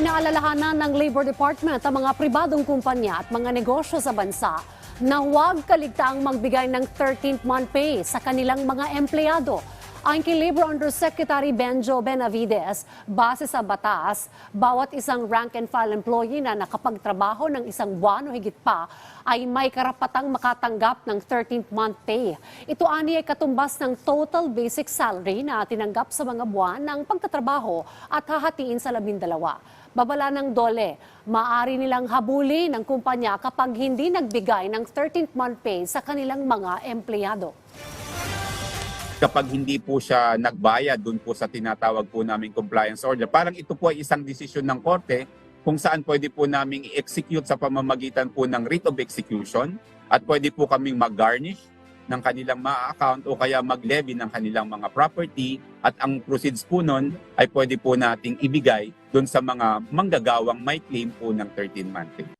Pinaalalahanan ng Labor Department ang mga pribadong kumpanya at mga negosyo sa bansa na huwag kaligtaang magbigay ng 13th month pay sa kanilang mga empleyado. Kay Labor Undersecretary Benjo Benavides, base sa batas, bawat isang rank and file employee na nakapagtrabaho ng isang buwan o higit pa ay may karapatang makatanggap ng 13th month pay. Ito ani ay katumbas ng total basic salary na tinanggap sa mga buwan ng pagtatrabaho at hahatiin sa labindalawa. Babala ng dole, maari nilang habuli ng kumpanya kapag hindi nagbigay ng 13th month pay sa kanilang mga empleyado. Kapag hindi po siya nagbayad dun po sa tinatawag po naming compliance order. Parang ito po ay isang desisyon ng korte kung saan pwede po naming i-execute sa pamamagitan po ng writ of execution at pwede po kaming mag-garnish ng kanilang mga account o kaya mag-levy ng kanilang mga property at ang proceeds po nun ay pwede po nating ibigay dun sa mga manggagawang may claim po ng 13 month pay.